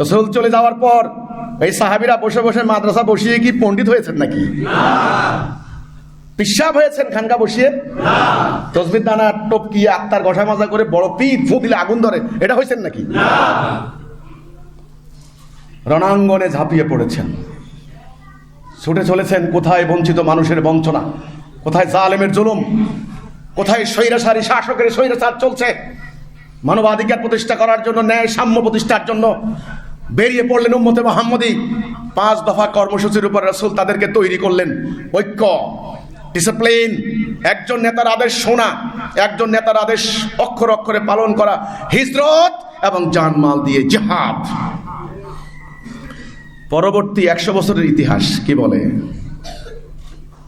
রসুল চলে যাওয়ার পর এই সাহাবিরা বসে বসে মাদ্রাসা বসিয়ে কি পণ্ডিত হয়েছেন নাকি? পিসাব হয়েছেন খানকা বসিয়ে? তসবির দানা, টপকি আত্মার ঘষা মাজা করে বড় পিঠ ফু দিলে আগুন ধরে। এটা হয়েছেন নাকি? রণাঙ্গনে ঝাঁপিয়ে পড়েছেন। ছুটে চলেছেন কোথায় বঞ্চিত মানুষের বঞ্চনা? কোথায় জালেমের জুলুম? কোথায় স্বৈরাচারী শাসকের স্বৈরাচার চলছে? মানবাধিকার প্রতিষ্ঠা করার জন্য ন্যায় সাম্য প্রতিষ্ঠার জন্য বেরিয়ে পড়লেন উম্মতে মোহাম্মদী। পাঁচ দফা কর্মসূচির উপর রসুল তাদেরকে তৈরি করলেন। ঐক্য ডিসিপ্লিন একজন নেতার আদেশ শোনা, একজন নেতার আদেশ অক্ষর অক্ষরে পালন করা, হিজরত এবং জানমাল দিয়ে জেহাদ। পরবর্তী একশো বছরের ইতিহাস কি বলে?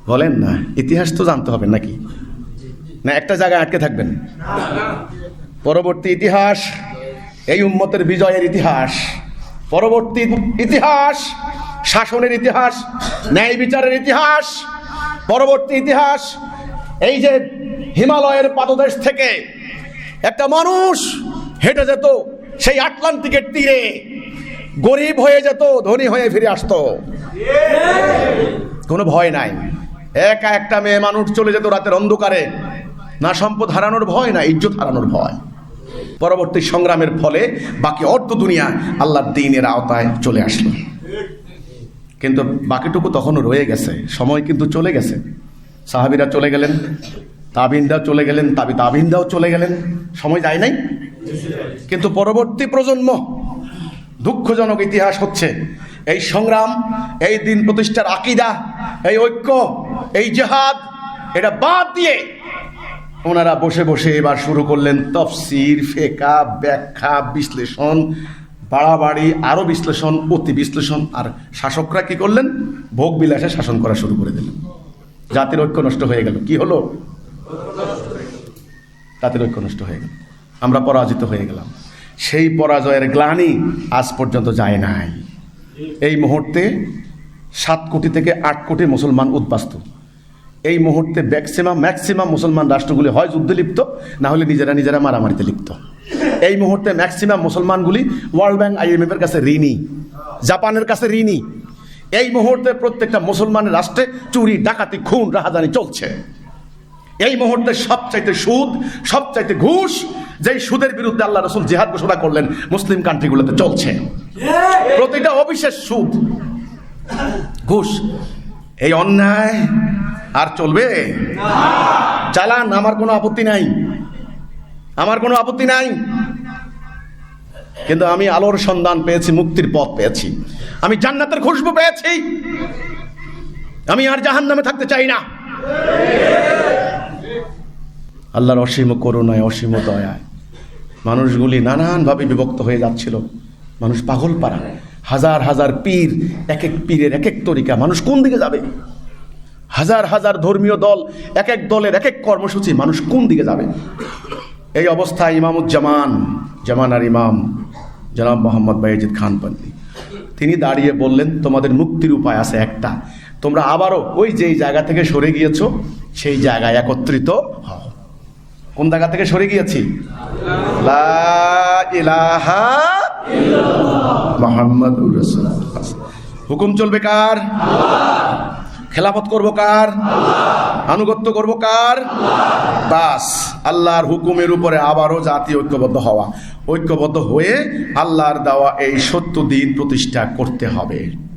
বলেন না, ইতিহাস তো জানতে হবে নাকি? না, একটা জায়গায় আটকে থাকবেন। পরবর্তী ইতিহাস, এই উম্মতের বিজয়ের ইতিহাস। পরবর্তী ইতিহাস, শাসনের ইতিহাস, ন্যায় বিচারের ইতিহাস, পরবর্তী ইতিহাস, এই যে হিমালয়ের পাদদেশ থেকে একটা মানুষ হেঁটে যেত, সেই আটলান্টিকের তীরে, গরিব হয়ে যেত, ধনী হয়ে ফিরে আসতো। কোনো ভয় নাই। একা একটা মেয়ে মানুষ চলে যেত রাতের অন্ধকারে। না সম্পদ হারানোর ভয়, না ইজ্জত হারানোর ভয়। পরবর্তী সংগ্রামের ফলে বাকি অর্ধ দুনিয়া আল্লাহর দিনের আওতায় চলে আসলো। কিন্তু বাকিটুকু তখনও রয়ে গেছে। সময় কিন্তু চলে গেছে। সাহাবিরা চলে গেলেন তাবিনদাও চলে গেলেন, তাবি তাবিনদাও চলে গেলেন। সময় যায় নাই। কিন্তু পরবর্তী প্রজন্ম, দুঃখজনক ইতিহাস হচ্ছে, এই সংগ্রাম, এই দিন প্রতিষ্ঠার আকিদা, এই ঐক্য, এই জেহাদ, এটা বাদ দিয়ে ওনারা বসে বসে এবার শুরু করলেন তফসির, ফেকা, ব্যাখ্যা, বিশ্লেষণ, বাড়াবাড়ি, আরও বিশ্লেষণ, অতি বিশ্লেষণ। আর শাসকরা কি করলেন? ভোগ বিলাসে শাসন করা শুরু করে দিলেন। জাতির ঐক্য নষ্ট হয়ে গেল। কি হলো? জাতির ঐক্য নষ্ট হয়ে গেল। আমরা পরাজিত হয়ে গেলাম। সেই পরাজয়ের গ্লানি আজ পর্যন্ত যায় নাই। এই মুহূর্তে সাত কোটি থেকে আট কোটি মুসলমান উদ্বাস্ত। এই মুহূর্তে ম্যাক্সিমাম ম্যাক্সিমাম মুসলমান রাষ্ট্রগুলি হয় যুদ্ধে লিপ্ত, না হলে নিজেরা নিজেরা মারামারিতে লিপ্ত। এই মুহূর্তে ম্যাক্সিমাম মুসলমানগুলি ওয়ার্ল্ড ব্যাংক আইএমএফ এর কাছে ঋণী, জাপানের কাছে ঋণী। এই মুহূর্তে প্রত্যেকটা মুসলমানের রাষ্ট্রে চুরি, ডাকাতি, খুন রাহাজানি চলছে। এই মুহূর্তে সবচাইতে সুদ, সবচাইতে ঘুষ, যেই সুদের বিরুদ্ধে আল্লাহ রসুল জেহাদ ঘোষণা করলেন, মুসলিম কান্ট্রিগুলোতে চলছে। প্রতিটা অবিশেষ সুদ, ঘুষ। এই অন্যায় আর চলবে? চালান, আমার কোনো আপত্তি নাই। আমার কোনো আপত্তি নাই। কিন্তু আমি আলোর সন্ধান পেয়েছি, মুক্তির পথ পেয়েছি। আমি জান্নাতের খুশবু পেয়েছি। আমি আর জাহান নামে থাকতে চাই না। আল্লাহর অসীম করুণায়, অসীম দয়ায় মানুষগুলি নানানভাবে বিভক্ত হয়ে যাচ্ছিল। মানুষ পাগল পাড়া হাজার হাজার পীর, এক এক পীরের এক এক তরিকা। মানুষ কোন দিকে যাবে? হাজার হাজার ধর্মীয় দল এক এক দলের এক এক কর্মসূচি মানুষ কোন দিকে যাবে? এই অবস্থায় ইমামুজ্জামান জামানার ইমাম, জনাব মোহাম্মদ বাইজিদ খান পান্ডি তিনি দাঁড়িয়ে বললেন, তোমাদের মুক্তির উপায় আছে একটা। তোমরা আবারও ওই যেই জায়গা থেকে সরে গিয়েছো, সেই জায়গায় একত্রিত হও। কোন জায়গা থেকে সরে গিয়েছি? মোহাম্মদুর হুকুম চলবে কার? খেলাফত করব কার? আনুগত্য করব কার? বাস, আল্লাহর হুকুমের উপরে আবারও জাতি ঐক্যবদ্ধ হওয়া। ঐক্যবদ্ধ হয়ে আল্লাহর দেওয়া এই সত্য দিন প্রতিষ্ঠা করতে হবে।